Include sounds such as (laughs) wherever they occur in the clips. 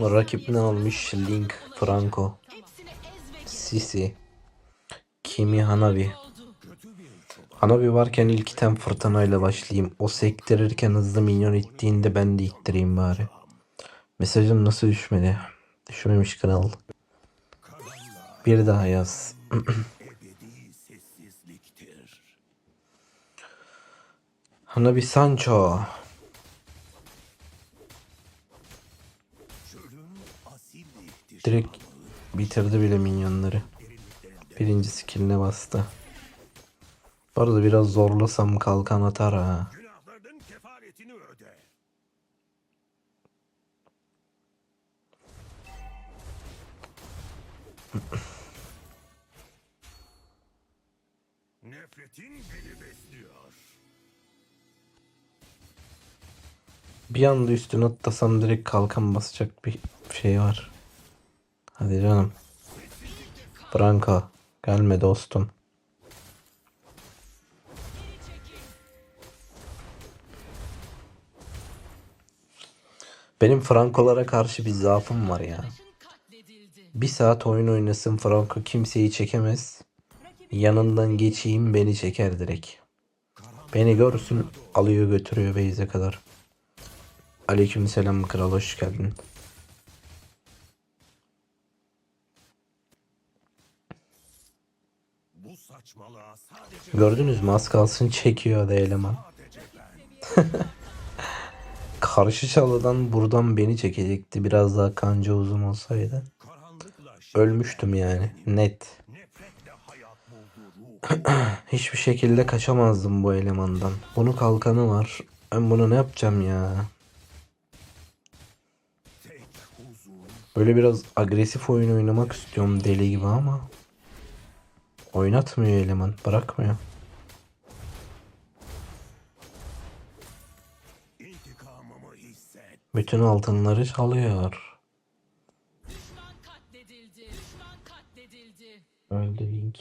Rakip ne almış? Link, Franco, Sisi, Kimi Hanabi. Hanabi varken ilk item fırtınayla başlayayım. O sektirirken hızlı minyon ittiğinde ben de ittireyim bari. Mesajım nasıl düşmedi? Düşmemiş kral. Bir daha yaz. (clears throat) Hanabi Sancho. Direkt bitirdi bile minyonları. Birinci skilline bastı. Bu arada biraz zorlasam kalkan atar ha. (clears throat) Nefretin beni besliyor. Bir anda üstüne atlasam direkt kalkan basacak bir şey var. Hadi canım. Franco gelme dostum. Benim Frankolara karşı bir zaafım var ya. Bir saat oyun oynasın Franco kimseyi çekemez. Yanından geçeyim beni çeker direkt. Beni görsün alıyor götürüyor Beyze kadar. Aleykümselam kral hoş geldin. Gördünüz mü az kalsın çekiyor da eleman. (laughs) Karşı çalıdan buradan beni çekecekti. Biraz daha kanca uzun olsaydı. Ölmüştüm yani. Net. (clears throat) Hiçbir şekilde kaçamazdım bu elemandan. Bunun kalkanı var. Ben bunu ne yapacağım ya? Böyle biraz agresif oyun oynamak istiyorum deli gibi ama oynatmıyor eleman, bırakmıyor. Bütün altınları çalıyor. Düşman katledildi. Düşman katledildi. Öldü Link.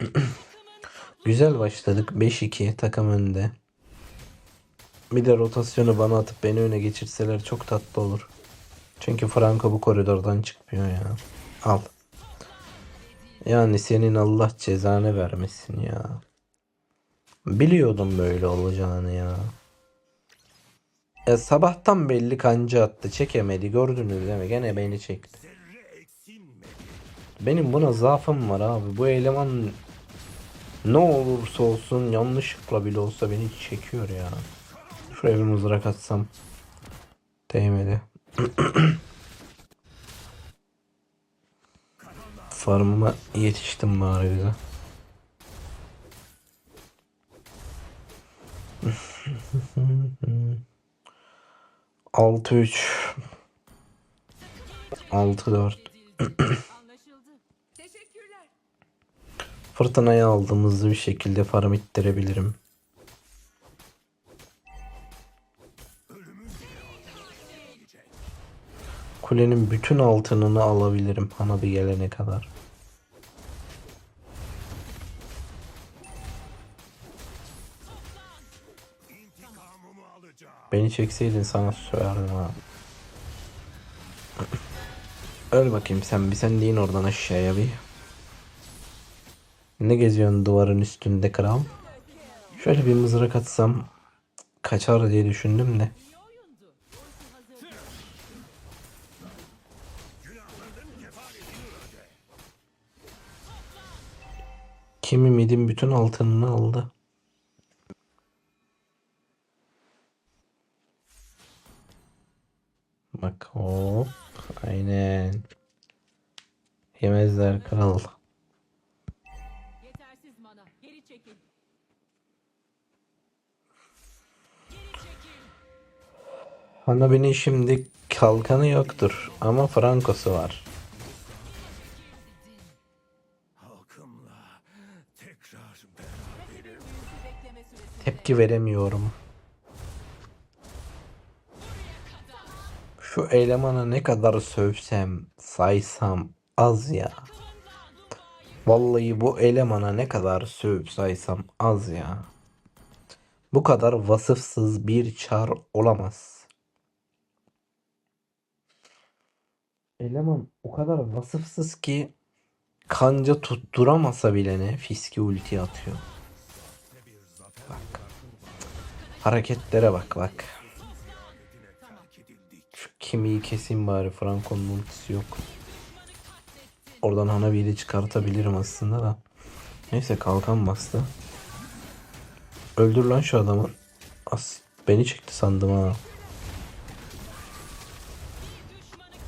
(clears throat) Güzel başladık. 5-2 takım önde. Bir de rotasyonu bana atıp beni öne geçirseler çok tatlı olur. Çünkü Franco bu koridordan çıkmıyor ya. Al. Yani senin Allah cezanı vermesin ya. Biliyordum böyle olacağını ya. Ya sabahtan belli kanca attı. Çekemedi. Gördünüz değil mi? Gene beni çekti. Benim buna zaafım var abi. Bu eleman ne olursa olsun yanlışlıkla bile olsa beni çekiyor ya. Şuraya bir mızrak atsam. Değmedi. (clears throat) Farmıma yetiştim bari bize. Altı üç. Altı dört. Fırtınayı aldığımızda bir şekilde farm ittirebilirim. Kulenin bütün altınını alabilirim Hanabi gelene kadar. Beni çekseydin sana söverdim ha. (laughs) Öl bakayım sen bir sen deyin oradan aşağıya bir. Ne geziyorsun duvarın üstünde kral? Şöyle bir mızrak atsam kaçar diye düşündüm de. Kimi midin bütün altınını aldı. Bak hop. Aynen. Yemezler kral. Yetersiz mana. Geri çekil. Geri çekil. Hanabi'nin şimdi kalkanı yoktur ama Franco'su var. Tepki veremiyorum. Şu elemana ne kadar sövsem, saysam az ya. Vallahi bu elemana ne kadar sövüp saysam az ya. Bu kadar vasıfsız bir çar olamaz. Eleman o kadar vasıfsız ki kanca tutturamasa bile ne fiski ulti atıyor. Hareketlere bak bak. Şu kimiyi keseyim bari Franco'nun ultisi yok. Oradan Hanabi'yi çıkartabilirim aslında da. Neyse kalkan bastı. Öldür lan şu adamı. As beni çekti sandım ha.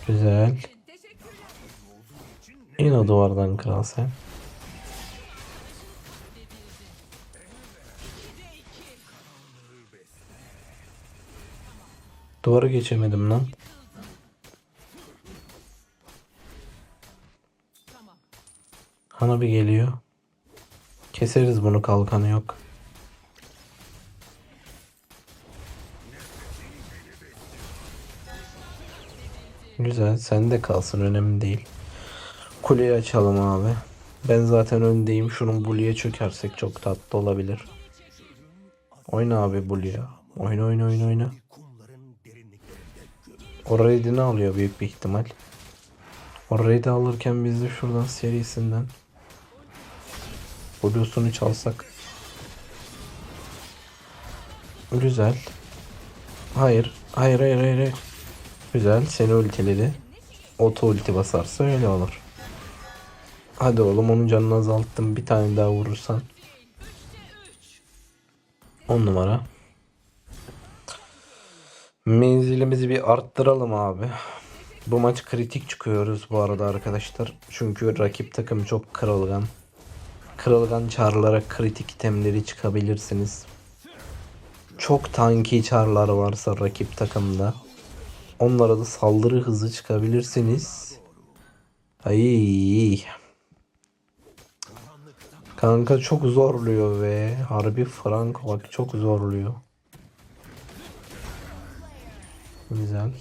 Güzel. İn o duvardan kral sen. Duvarı geçemedim lan. Tamam. Hanabi geliyor. Keseriz bunu kalkanı yok. Güzel sen de kalsın önemli değil. Kuleyi açalım abi. Ben zaten öndeyim. Şunun Blue'ya çökersek çok tatlı olabilir. Oyna abi Blue'ya. Oyna oyna oyna oyna. O raid'i ne alıyor büyük bir ihtimal. O raid'i alırken biz de şuradan serisinden Blue'sunu çalsak. Güzel. Hayır. Hayır hayır hayır. hayır. Güzel. Seni ultiledi. Oto ulti basarsa öyle olur. Hadi oğlum onun canını azalttım. Bir tane daha vurursan. 10 numara. Menzilimizi bir arttıralım abi. Bu maç kritik çıkıyoruz bu arada arkadaşlar. Çünkü rakip takım çok kırılgan. Kırılgan çarlara kritik itemleri çıkabilirsiniz. Çok tanki çarlar varsa rakip takımda. Onlara da saldırı hızı çıkabilirsiniz. Ay. Kanka çok zorluyor ve harbi Franco bak çok zorluyor. Güzel.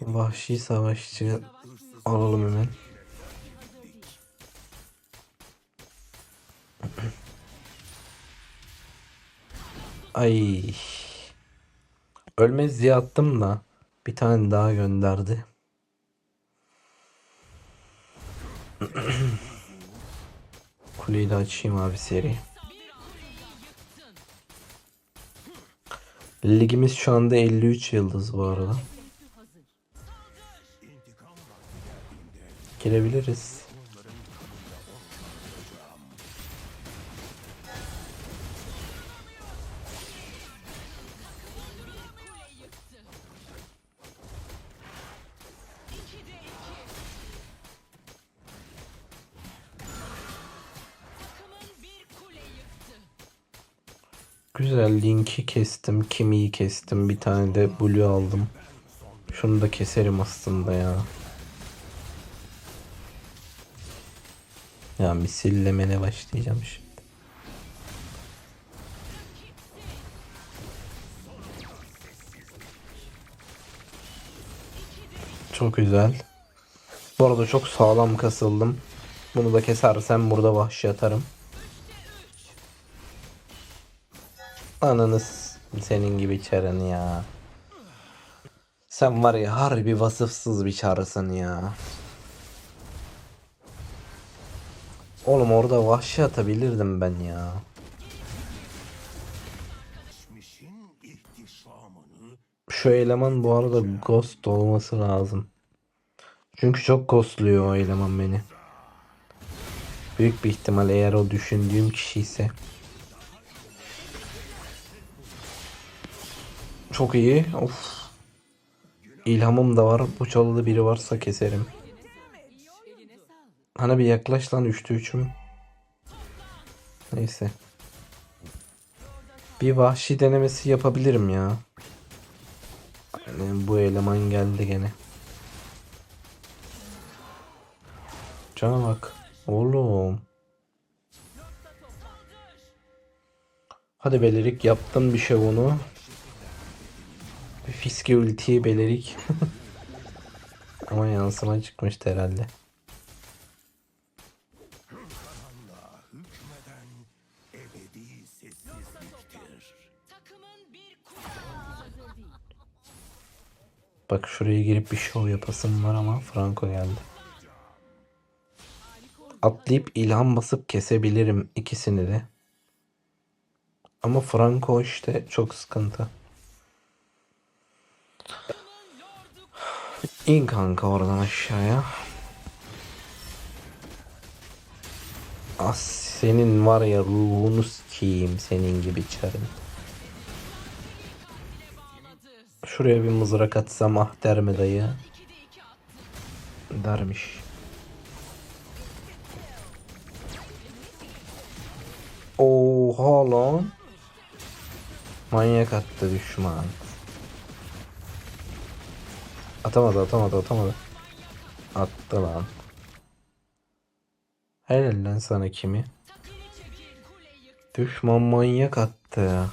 Vahşi savaşçı alalım hemen. Ay. Ölmez diye attım da bir tane daha gönderdi. Kuleyi de açayım abi seri. Ligimiz şu anda 53 yıldız bu arada. Girebiliriz. Güzel linki kestim, kimiyi kestim, bir tane de blue aldım. Şunu da keserim aslında ya. Ya misillemene başlayacağım şimdi. Çok güzel. Bu arada çok sağlam kasıldım. Bunu da kesersem burada vahşi atarım. Ananız senin gibi çarın ya. Sen var ya harbi vasıfsız bir çarısın ya. Oğlum orada vahşi atabilirdim ben ya. Şu eleman bu arada ghost olması lazım. Çünkü çok ghostluyor o eleman beni. Büyük bir ihtimal eğer o düşündüğüm kişi ise. Çok iyi. Of. İlhamım da var. Bu çalıda biri varsa keserim. Hani bir yaklaş lan 3'te 3'üm. Neyse. Bir vahşi denemesi yapabilirim ya. Yani bu eleman geldi gene. Cana bak. Oğlum. Hadi Belirik yaptın bir şey bunu. Fiske ultiyi belerik. (laughs) Ama yansıma çıkmıştı herhalde. Bak şuraya girip bir şov yapasım var ama Franco geldi. Atlayıp ilham basıp kesebilirim ikisini de. Ama Franco işte çok sıkıntı. İn kanka oradan aşağıya. As senin var ya ruhunu sikeyim senin gibi çarın. Şuraya bir mızrak atsam ah der mi dayı? Dermiş. Oha lan. Manyak attı düşman. Atamadı atamadı atamadı. Attı lan. Helal lan sana kimi? Düşman manyak attı.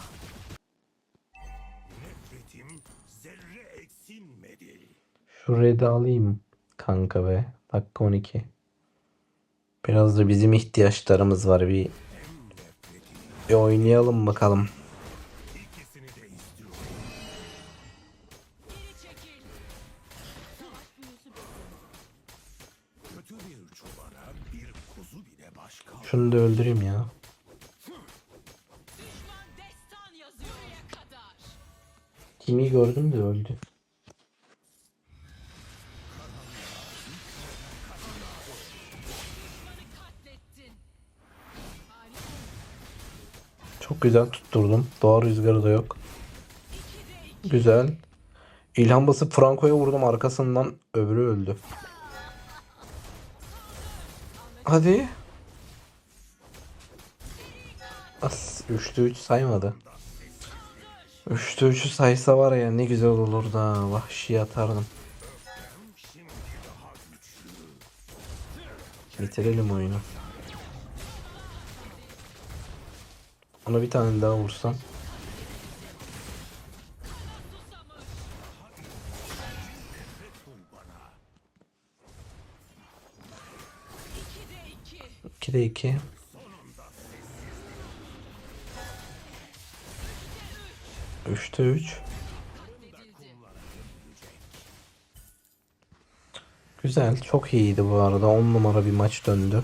Şurayı da alayım kanka be. Dakika 12. Biraz da bizim ihtiyaçlarımız var. Bir, bir oynayalım bakalım. Şunu da öldüreyim ya. Kimi gördüm de öldü. Çok güzel tutturdum. Doğa rüzgarı da yok. Güzel. İlham basıp Franco'ya vurdum arkasından öbürü öldü. Hadi. As 3'te 3 saymadı. 3'te 3'ü saysa var ya ne güzel olurdu ha. Vahşi atardım. Bitirelim oyunu. Ona bir tane daha vursam. İki de 2'de iki. 2. Üçte 3. Güzel. Çok iyiydi bu arada. 10 numara bir maç döndü.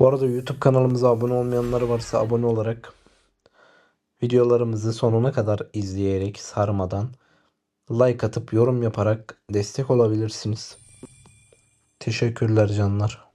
Bu arada YouTube kanalımıza abone olmayanlar varsa abone olarak videolarımızı sonuna kadar izleyerek sarmadan like atıp yorum yaparak destek olabilirsiniz. Teşekkürler canlar.